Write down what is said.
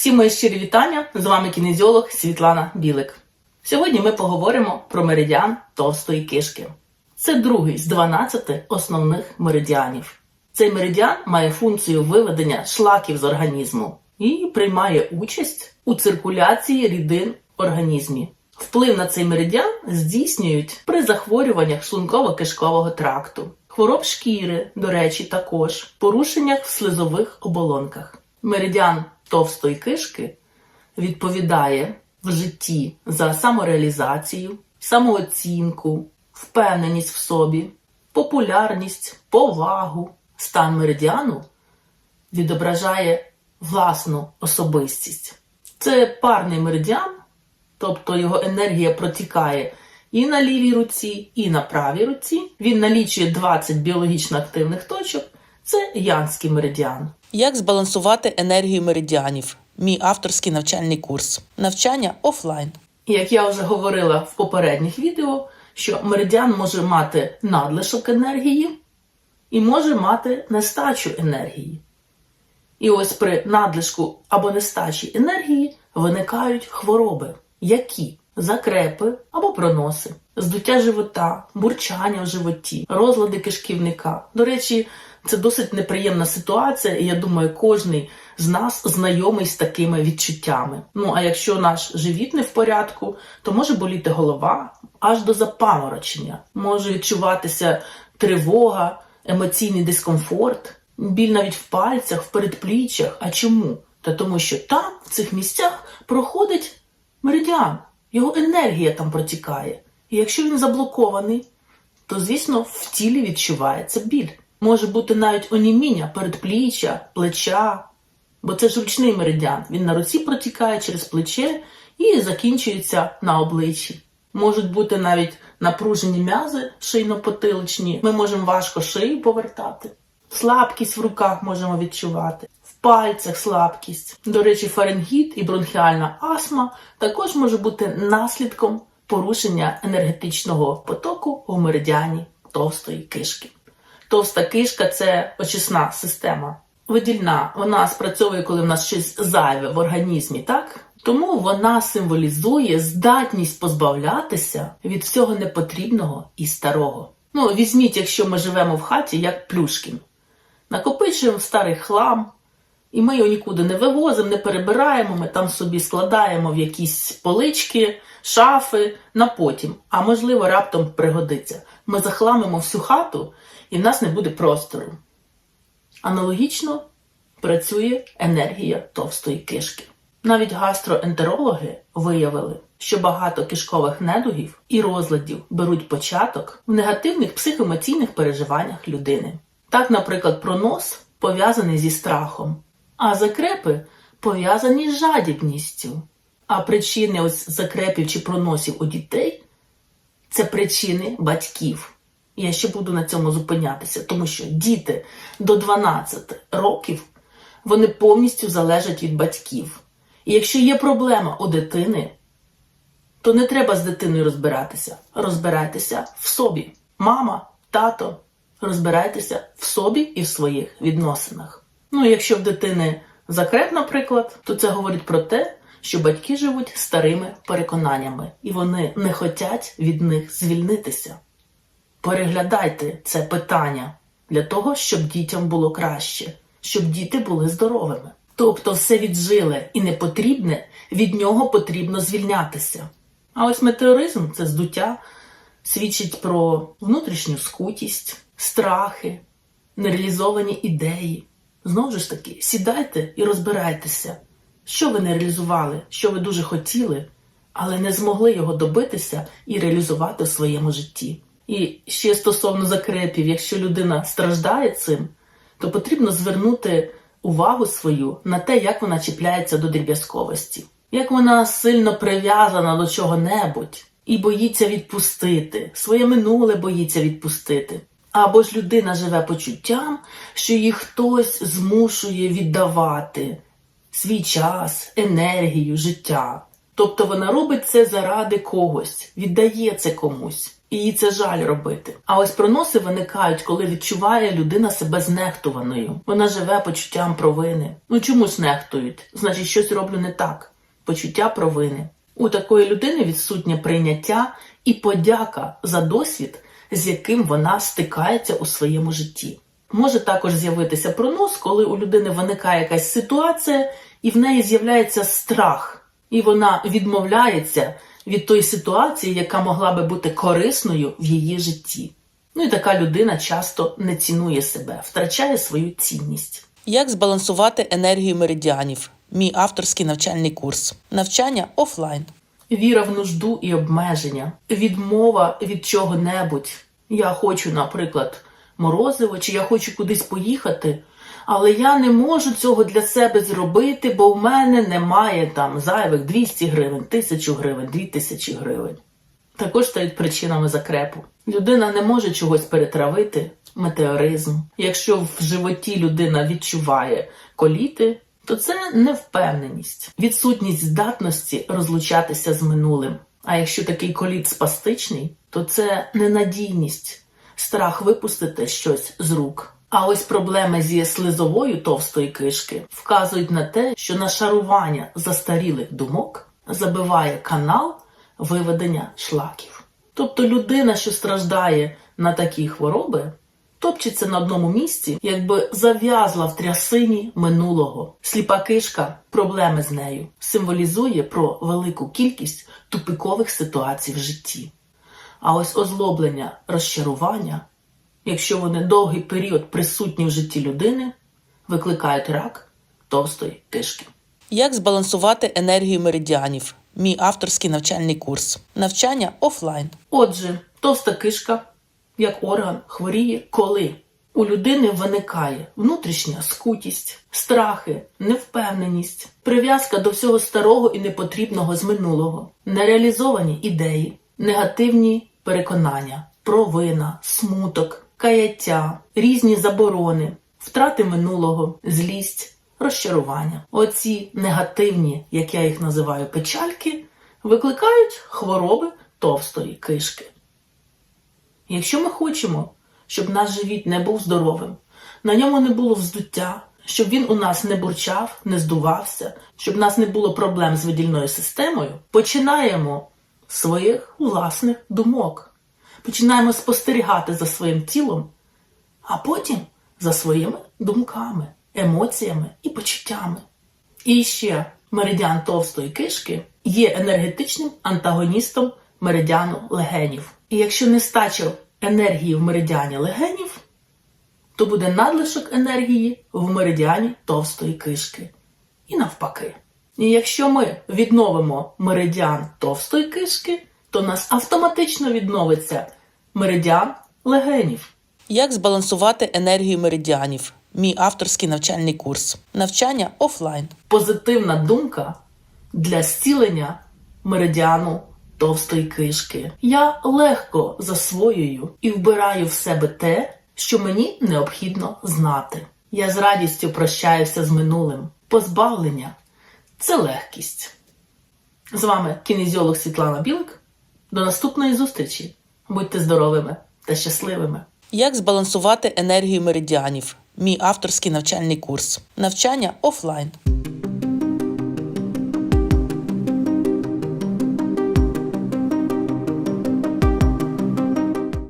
Всі мої щирі вітання. З вами кінезіолог Світлана Білик. Сьогодні ми поговоримо про меридіан товстої кишки. Це другий з 12 основних меридіанів. Цей меридіан має функцію виведення шлаків з організму і приймає участь у циркуляції рідин в організмі. Вплив на цей меридіан здійснюють при захворюваннях шлунково-кишкового тракту, хвороб шкіри, до речі, також порушеннях в слизових оболонках. Меридіан товстої кишки відповідає в житті за самореалізацію, самооцінку, впевненість в собі, популярність, повагу. Стан меридіану відображає власну особистість. Це парний меридіан, тобто його енергія протікає і на лівій руці, і на правій руці. Він налічує 20 біологічно активних точок. Це янський меридіан. Як збалансувати енергію меридіанів? Мій авторський навчальний курс. Навчання офлайн. Як я вже говорила в попередніх відео, що меридіан може мати надлишок енергії і може мати нестачу енергії. І ось при надлишку або нестачі енергії виникають хвороби, які закрепи або проноси, здуття живота, бурчання в животі, розлади кишківника. До речі, це досить неприємна ситуація, і я думаю, кожний з нас знайомий з такими відчуттями. Ну а якщо наш живіт не в порядку, то може боліти голова аж до запаморочення, може відчуватися тривога, емоційний дискомфорт, біль навіть в пальцях, в передпліччях. А чому? Та тому, що там, в цих місцях, проходить меридіан, його енергія там протікає. І якщо він заблокований, то, звісно, в тілі відчувається біль. Може бути навіть оніміння передпліччя, плеча, бо це ж ручний меридіан. Він на руці протікає через плече і закінчується на обличчі. Можуть бути навіть напружені м'язи шийно-потиличні. Ми можемо важко шию повертати. Слабкість в руках можемо відчувати, в пальцях слабкість. До речі, фаренгіт і бронхіальна астма також може бути наслідком порушення енергетичного потоку у меридіані товстої кишки. Товста кишка це очисна система. Видільна, вона спрацьовує, коли в нас щось зайве в організмі, так? Тому вона символізує здатність позбавлятися від всього непотрібного і старого. Ну, візьміть, якщо ми живемо в хаті, як Плюшкін. Накопичуємо старий хлам, і ми його нікуди не вивозимо, не перебираємо, ми там собі складаємо в якісь полички, шафи на потім, а можливо, раптом пригодиться. Ми захламимо всю хату, і в нас не буде простору. Аналогічно працює енергія товстої кишки. Навіть гастроентерологи виявили, що багато кишкових недугів і розладів беруть початок в негативних психоемоційних переживаннях людини. Так, наприклад, пронос пов'язаний зі страхом, а закрепи пов'язані з жадібністю. А причини ось закрепів чи проносів у дітей це причини батьків. Я ще буду на цьому зупинятися, тому що діти до 12 років вони повністю залежать від батьків. І якщо є проблема у дитини, то не треба з дитиною розбиратися. Розбирайтеся в собі. Мама, тато, розбирайтеся в собі і в своїх відносинах. Ну, якщо в дитини закреп, наприклад, то це говорить про те, що батьки живуть старими переконаннями, і вони не хочуть від них звільнитися. Переглядайте це питання для того, щоб дітям було краще, щоб діти були здоровими. Тобто все віджиле і непотрібне, від нього потрібно звільнятися. А ось метеоризм це здуття, свідчить про внутрішню скутість, страхи, нереалізовані ідеї. Знову ж таки, сідайте і розбирайтеся, що ви не реалізували, що ви дуже хотіли, але не змогли його добитися і реалізувати в своєму житті. І ще стосовно закрепів, якщо людина страждає цим, то потрібно звернути увагу свою на те, як вона чіпляється до дріб'язковості, як вона сильно прив'язана до чого-небудь і боїться відпустити, своє минуле боїться відпустити. Або ж людина живе почуттям, що її хтось змушує віддавати свій час, енергію, життя. Тобто вона робить це заради когось, віддає це комусь. І їй це жаль робити. А ось проноси виникають, коли відчуває людина себе знехтуваною. Вона живе почуттям провини. Ну чому ж нехтують? Значить, щось роблю не так. Почуття провини. У такої людини відсутнє прийняття і подяка за досвід, з яким вона стикається у своєму житті. Може також з'явитися пронос, коли у людини виникає якась ситуація, і в неї з'являється страх, і вона відмовляється від тої ситуації, яка могла би бути корисною в її житті. Ну і така людина часто не цінує себе, втрачає свою цінність. Як збалансувати енергію меридіанів? Мій авторський навчальний курс. Навчання офлайн. Віра в нужду і обмеження, відмова від чого-небудь. Я хочу, наприклад, морозиво, чи я хочу кудись поїхати, але я не можу цього для себе зробити, бо в мене немає там зайвих 200 гривень, 1000 гривень, 2000 гривень. Також стають причинами закрепу. Людина не може чогось перетравити, метеоризм. Якщо в животі людина відчуває коліти, то це невпевненість, відсутність здатності розлучатися з минулим. А якщо такий коліт спастичний, то це ненадійність, страх випустити щось з рук. А ось проблеми зі слизовою товстої кишки вказують на те, що нашарування застарілих думок забиває канал виведення шлаків. Тобто людина, що страждає на такі хвороби, топчеться на одному місці, якби зав'язла в трясині минулого. Сліпа кишка, проблеми з нею, символізує про велику кількість тупикових ситуацій в житті. А ось озлоблення, розчарування, якщо вони довгий період присутні в житті людини, викликають рак товстої кишки. Як збалансувати енергію меридіанів? Мій авторський навчальний курс. Навчання офлайн. Отже, товста кишка, як орган, хворіє, коли у людини виникає внутрішня скутість, страхи, невпевненість, прив'язка до всього старого і непотрібного з минулого, нереалізовані ідеї, негативні переконання, провина, смуток, каяття, різні заборони, втрати минулого, злість, розчарування. Оці негативні, як я їх називаю, печальки, викликають хвороби товстої кишки. Якщо ми хочемо, щоб наш живіт не був здоровим, на ньому не було вздуття, щоб він у нас не бурчав, не здувався, щоб в нас не було проблем з видільною системою, починаємо своїх власних думок. Починаємо спостерігати за своїм тілом, а потім за своїми думками, емоціями і почуттями. І ще меридіан товстої кишки є енергетичним антагоністом меридіану легенів. І якщо нестача енергії в меридіані легенів, то буде надлишок енергії в меридіані товстої кишки. І навпаки. І якщо ми відновимо меридіан товстої кишки, то нас автоматично відновиться меридіан легенів. Як збалансувати енергію меридіанів? Мій авторський навчальний курс. Навчання офлайн. позитивна думка для зцілення меридіану товстої кишки. Я легко засвоюю і вбираю в себе те, що мені необхідно знати. Я з радістю прощаюся з минулим. Позбавлення це легкість. З вами кінезіолог Світлана Білик. До наступної зустрічі. Будьте здоровими та щасливими! Як збалансувати енергію меридіанів? Мій авторський навчальний курс. Навчання офлайн.